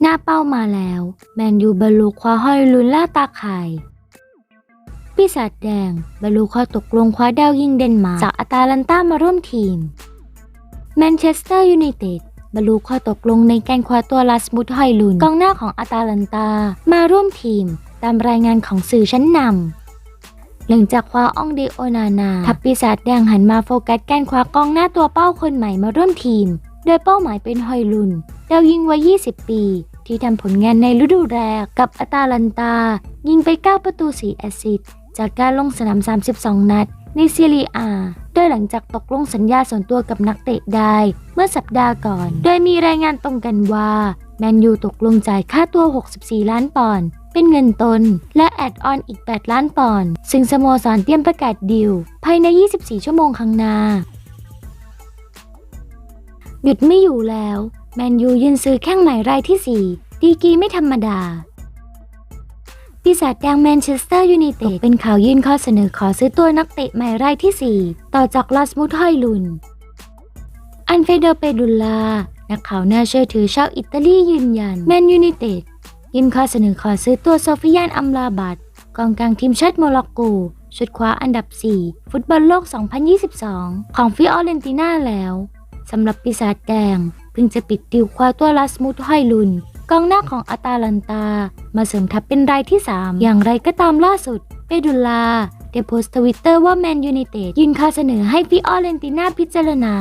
หน้าเป้ามาแล้ว แมนยูบรรลุคว้าห้อยลุนล่าตาข่ายปีศาจแดงบรรลุข้อตกลงคว้าดาวยิงเดนมาร์กจากอาตาลันต้ามาร่วมทีม แมนเชสเตอร์ยูไนเต็ดบรรลุข้อตกลงในการคว้าตัวลาสมุดฮอยลุนกองหน้าของอาตาลันตามาร่วมทีม ตามรายงานของสื่อชั้นนำ หลังจากคว้าอองเดโอนานา ทัพปีศาจแดงหันมาโฟกัสการคว้ากองหน้าตัวเป้าคนใหม่มาร่วมทีม โดยเป้าหมายเป็นฮอยลุนดาวยิงวัย 20 ปี ที่ทำผลงานในฤดูแรกกับอาตาลันตา ยิงไป 9 ประตู 4 แอสซิสต์จากการลงสนาม 32 นัด ในซีเรียอาโดยหลังจากตกลงสัญญาส่วนตัวกับนักเตะได้เมื่อสัปดาห์ก่อน โดยมีรายงานตรงกันว่าแมนยูตกลงจ่ายค่าตัว 64 ล้านปอนด์ เป็นเงินตน และแอดออนอีก 8 ล้านปอนด์ซึ่งสโมสรเตรียมประกาศดีลภายใน 24 ชั่วโมงข้างหน้า หยุดไม่อยู่แล้ว แมนยูยืนซื้อแข้งใหม่รายที่ 4 ดีกีไม่ธรรมดาปีศาจแดงแมนเชสเตอร์ยูไนเต็ดเป็นข่าวยื่นข้อเสนอขอซื้อตัวนักเตะใหม่รายที่ 4 ต่อจากลาสมุทฮอยลุน อันเฟเดอร์เปดุลลา นักข่าวน่าเชื่อถือชาวอิตาลียืนยัน แมนยูไนเต็ด ยื่นข้อเสนอขอซื้อตัวโซฟิยานอัมลาบัตกองกลางทีมชาติโมร็อกโก ชุดคว้าอันดับ 4 ฟุตบอลโลก 2022 ของฟิออเรนติน่าแล้วสำหรับปีศาจแดงเพิ่งจะปิดดิวคว้าตัวลาสมุทไฮลุนกองหน้าของอาตาลันตา มาเสริมทัพเป็นรายที่ 3 อย่างไรก็ตามล่าสุด เปดุลลาได้โพสต์ทวิตเตอร์ว่าแมนยูไนเต็ดยื่นข้อเสนอให้ฟิออเรนติน่าพิจารณา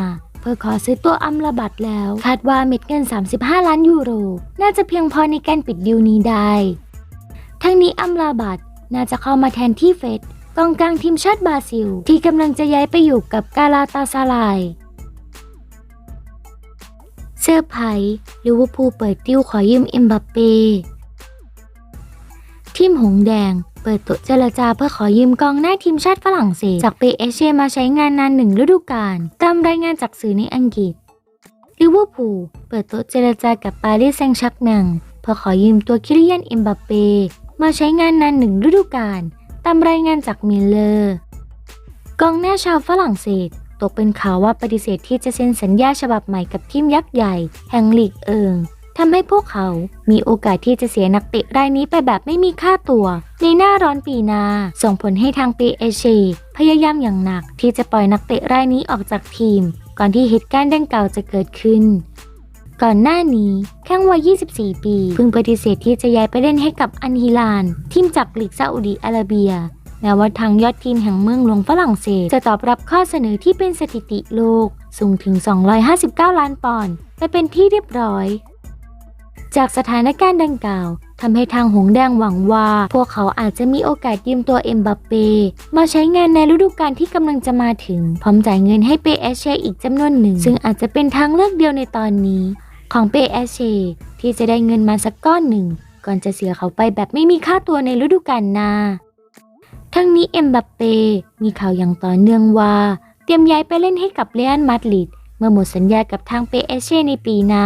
เพื่อขอซื้อตัวอัมลาบัตแล้ว คาดว่าเม็ดเงิน 35 ล้านยูโร น่าจะเพียงพอในการปิดดิวนี้ได้ ทั้งนี้อัมลาบัตน่าจะเข้ามาแทนที่เฟดกองกลางทีมชาติบราซิล ที่กำลังจะย้ายไปอยู่กับกาลาตาซาลายเสื้อร์ไพรส์ลิเวอร์พูลเปิดดิวขอยืมเอ็มบัปเป้ ทีมหงแดง เปิดโต๊ะเจรจาเพื่อขอยืมกองหน้าทีมชาติฝรั่งเศส จากเปเอเชมาใช้งานนานหนึ่งฤดูกาลตามรายงานจากสื่อในอังกฤษลิเวอร์พูลเปิดโต๊ะเจรจากับปารีสแซงต์แชักแมงเพื่อขอยืมตัวคิริยันเอ็มบัปเปมาใช้งานนานหนึ่งฤดูกาลตามรายงานจากมิลเลอร์กองหน้าชาวฝรั่งเศสตกเป็นข่าวว่าปฏิเสธที่จะเซ็นสัญญาฉบับใหม่กับทีมยักษ์ใหญ่ แห่งลีกเอิง ทำให้พวกเขามีโอกาสที่จะเสียนักเตะรายนี้ไปแบบไม่มีค่าตัว ในหน้าร้อนปีหนาส่งผลให้ทางปีเอชพยายามอย่างหนักที่จะปล่อยนักเตะรายนี้ออกจากทีม ก่อนที่เหตุการณ์ดังกล่าวจะเกิดขึ้น ก่อนหน้านี้แข้งวัย 24 ปีเพิ่งปฏิเสธที่จะย้ายไปเล่นให้กับอันฮิลาน ทีมจากลีกซาอุดีอาระเบียแม้ว่าทางยอดทีมแห่งเมืองหลวงฝรั่งเศส จะตอบรับข้อเสนอที่เป็นสถิติโลก สูงถึง 259 ล้านปอนด์ไปเป็นที่เรียบร้อย จากสถานการณ์ดังกล่าวทำให้ทางหงแดงหวังว่า พวกเขาอาจจะมีโอกาสยืมตัวเอ็มบัปเป้มาใช้งานในฤดูกาลที่กำลังจะมาถึง พร้อมจ่ายเงินให้เปเอเชอีกจำนวนหนึ่ง ซึ่งอาจจะเป็นทางเลือกเดียวในตอนนี้ ของเปเอเชที่จะได้เงินมาสักก้อนหนึ่ง ก่อนจะเสียเขาไปแบบไม่มีค่าตัวในฤดูกาลหน้า ทั้งนี้เอ็มบัปเป้มีข่าวอย่างต่อเนื่องว่า เตรียมย้ายไปเล่นให้กับเรอัลมาดริดเมื่อหมดสัญญากับทางเปเอเชในปีหน้า